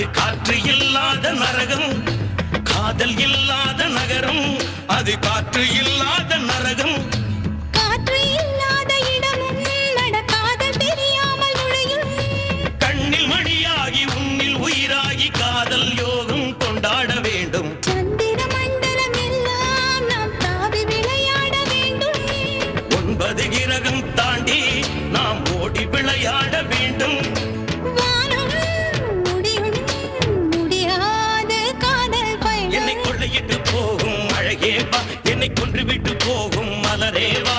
அது காற்று இல்லாத நரகம் காதல் இல்லாத நகரம் அது காற்று இல்லாத நரகம். காற்று இல்லாத நடக்காதல் தெரியாமல் நுழையும். கண்ணில் மணியாகி உன்னில் உயிராகி காதல் யோகம் கொண்டாட வேண்டும். சந்திர மண்டலம் எல்லாம் நாம் தாவி விளையாட வேண்டும். ஒன்பது கிரகம் தாண்டி என்னை கொன்றுவிட்டு போகும் மலரேவா?